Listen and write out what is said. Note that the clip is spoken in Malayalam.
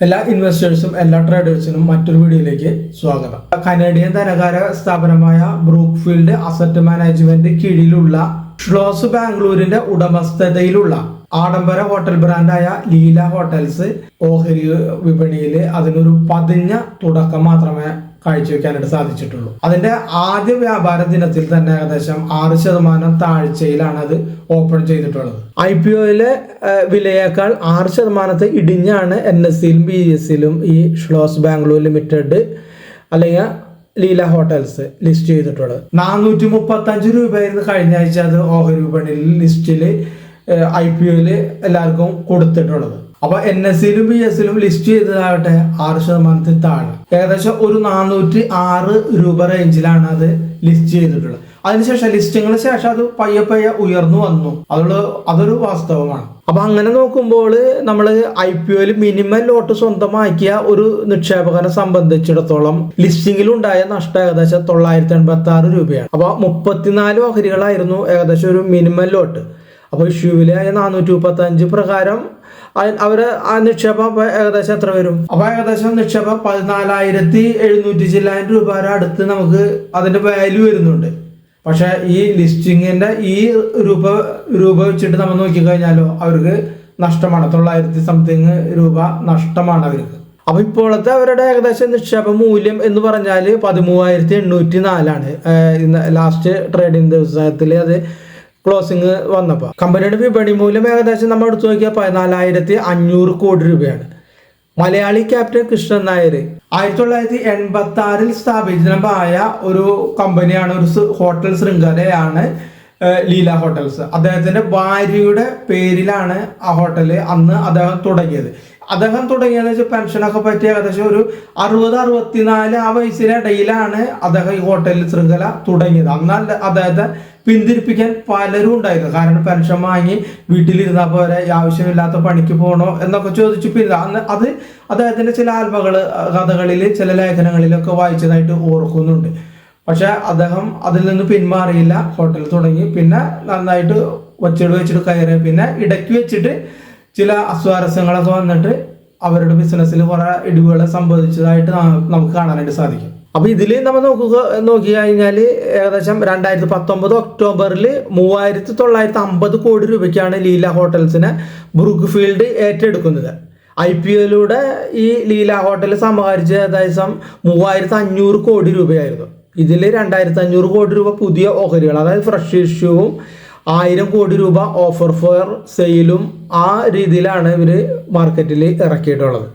എല്ലാ ഇൻവെസ്റ്റേഴ്സും എല്ലാ ട്രേഡേഴ്സിനും മറ്റൊരു വീഡിയോയിലേക്ക് സ്വാഗതം. കനേഡിയൻ ധനകാര സ്ഥാപനമായ ബ്രൂക്ക്ഫീൽഡ് അസറ്റ് മാനേജ്മെന്റ് കീഴിലുള്ള ഷ്ലോസ് ബാംഗ്ലൂരിന്റെ ഉടമസ്ഥതയിലുള്ള ആഡംബര ഹോട്ടൽ ബ്രാൻഡായ ലീല ഹോട്ടൽസ് ഓഹരി വിപണിയിൽ അതിനൊരു പതിഞ്ഞ തുടക്കം മാത്രമേ കാഴ്ചവെക്കാനായിട്ട് സാധിച്ചിട്ടുള്ളൂ. അതിന്റെ ആദ്യ വ്യാപാര ദിനത്തിൽ തന്നെ ഏകദേശം ആറ് ശതമാനം താഴ്ചയിലാണ് അത് ഓപ്പൺ ചെയ്തിട്ടുള്ളത്. ഐ പി ഒയിലെ വിലയേക്കാൾ ആറ് ശതമാനത്തെ ഇടിഞ്ഞാണ് എൻ എസ് സിയിലും ബി എസ് സിയിലും ഈ ഷ്ലോസ് ബാംഗ്ലൂർ ലിമിറ്റഡ് അല്ലെങ്കിൽ ലീല ഹോട്ടൽസ് ലിസ്റ്റ് ചെയ്തിട്ടുള്ളത്. നാനൂറ്റി മുപ്പത്തി അഞ്ച് രൂപയായിരുന്നു കഴിഞ്ഞ ആഴ്ച അത് ഓഹരി വിപണിയിൽ ലിസ്റ്റിൽ ഐ പി ഒയിൽ എല്ലാവർക്കും കൊടുത്തിട്ടുള്ളത്. അപ്പൊ എൻ എസ് സിയിലും ബി എസ് സിയിലും ലിസ്റ്റ് ചെയ്തതാവട്ടെ ആറ് ശതമാനത്തിൽ താഴെ. ഏകദേശം ഒരു നാനൂറ്റി ആറ് രൂപ റേഞ്ചിലാണ് അത് ലിസ്റ്റ് ചെയ്തിട്ടുള്ളത്. അതിനുശേഷം ലിസ്റ്റിങ്ങിന് ശേഷം അത് പയ്യെ പയ്യെ ഉയർന്നു വന്നു. അതുള്ള അതൊരു വാസ്തവമാണ്. അപ്പൊ അങ്ങനെ നോക്കുമ്പോൾ നമ്മൾ ഐ പി ഒയിൽ മിനിമം ലോട്ട് സ്വന്തമാക്കിയ ഒരു നിക്ഷേപകനെ സംബന്ധിച്ചിടത്തോളം ലിസ്റ്റിംഗിൽ ഉണ്ടായ നഷ്ടം ഏകദേശം തൊള്ളായിരത്തി എൺപത്തി ആറ് രൂപയാണ്. അപ്പൊ മുപ്പത്തിനാല് ഓഹരികളായിരുന്നു ഏകദേശം ഒരു മിനിമം ലോട്ട് അപ്പോൾ ഇഷ്യൂവിലെ നാനൂറ്റി മുപ്പത്തി അഞ്ച് പ്രകാരം അവർ ആ നിക്ഷേപം ഏകദേശം എത്ര വരും? അപ്പൊ ഏകദേശം നിക്ഷേപം പതിനാലായിരത്തി എഴുന്നൂറ്റി ചില്ലായിരം രൂപ അടുത്ത് നമുക്ക് അതിന്റെ വാല്യൂ വരുന്നുണ്ട്. പക്ഷെ ഈ ലിസ്റ്റിങ്ങിന്റെ ഈ രൂപ രൂപ വെച്ചിട്ട് നമ്മൾ നോക്കിക്കഴിഞ്ഞാലോ അവർക്ക് നഷ്ടമാണ്. തൊള്ളായിരത്തി സംതിങ് രൂപ നഷ്ടമാണ് അവർക്ക്. അപ്പൊ ഇപ്പോഴത്തെ അവരുടെ ഏകദേശം നിക്ഷേപ മൂല്യം എന്ന് പറഞ്ഞാൽ പതിമൂവായിരത്തി എണ്ണൂറ്റി നാലാണ്. ലാസ്റ്റ് ട്രേഡിംഗ് ദിവസത്തിൽ അത് ക്ലോസിങ് വന്നപ്പോൾ കമ്പനിയുടെ വിപണി മൂല്യം ഏകദേശം നമ്മൾ എടുത്തു നോക്കിയാൽ പതിനാലായിരത്തി അഞ്ഞൂറ് കോടി രൂപയാണ്. മലയാളി ക്യാപ്റ്റൻ കൃഷ്ണൻ നായർ ആയിരത്തി തൊള്ളായിരത്തി എൺപത്തി ആറിൽ സ്ഥാപിതമായ ഒരു കമ്പനിയാണ് ഒരു ഹോട്ടൽ ശൃംഖലയാണ്. ലീല ഹോട്ടൽസ്. അദ്ദേഹത്തിന്റെ ഭാര്യയുടെ പേരിലാണ് ആ ഹോട്ടൽ അന്ന് അദ്ദേഹം തുടങ്ങിയത്. അദ്ദേഹം തുടങ്ങിയെന്ന് വെച്ചാൽ പെൻഷനൊക്കെ പറ്റി ഏകദേശം ഒരു അറുപത് അറുപത്തിനാല് ആ വയസ്സിനിടയിലാണ് അദ്ദേഹം ഈ ഹോട്ടലിൽ ശൃംഖല തുടങ്ങിയത്. അന്ന് അദ്ദേഹത്തെ പിന്തിരിപ്പിക്കാൻ പലരും ഉണ്ടായിരുന്നു. കാരണം പെൻഷൻ വാങ്ങി വീട്ടിലിരുന്നാൽ പോരെ ആവശ്യമില്ലാത്ത പണിക്ക് പോകണോ എന്നൊക്കെ ചോദിച്ചു. പിന്നെ അന്ന് അത് അദ്ദേഹത്തിന്റെ ചില ആത്മകൾ കഥകളിൽ ചില ലേഖനങ്ങളിലൊക്കെ വായിച്ചതായിട്ട് ഓർക്കുന്നുണ്ട്. പക്ഷെ അദ്ദേഹം അതിൽ നിന്ന് പിന്മാറിയില്ല. ഹോട്ടൽ തുടങ്ങി. പിന്നെ നന്നായിട്ട് വെച്ചിട്ട് വെച്ചിട്ട് കയറി. പിന്നെ ഇടയ്ക്ക് വെച്ചിട്ട് ചില അസ്വാരസ്യങ്ങളൊക്കെ വന്നിട്ട് അവരുടെ ബിസിനസ്സിൽ കുറെ ഇടിവുകൾ സംഭവിച്ചതായിട്ട് നമുക്ക് കാണാനായിട്ട് സാധിക്കും. അപ്പൊ ഇതിൽ നമ്മൾ നോക്കുക നോക്കി കഴിഞ്ഞാൽ ഏകദേശം രണ്ടായിരത്തി പത്തൊമ്പത് ഒക്ടോബറിൽ മൂവായിരത്തി തൊള്ളായിരത്തി അമ്പത് കോടി രൂപയ്ക്കാണ് ലീല ഹോട്ടൽസിനെ ബ്രൂക്ക് ഫീൽഡ് ഏറ്റെടുക്കുന്നത്. ഐ പി എല്ലിലൂടെ ഈ ലീല ഹോട്ടൽ സമാഹരിച്ച ഏകദേശം മൂവായിരത്തി അഞ്ഞൂറ് കോടി രൂപയായിരുന്നു. ഇതിൽ രണ്ടായിരത്തി അഞ്ഞൂറ് കോടി രൂപ പുതിയ ഓഹരികൾ അതായത് ഫ്രഷ് ഇഷ്യൂവും ആയിരം കോടി രൂപ ഓഫർ ഫോർ സെയിലും ആ രീതിയിലാണ് ഇവർ മാർക്കറ്റിൽ ഇറക്കിയിട്ടുള്ളത്.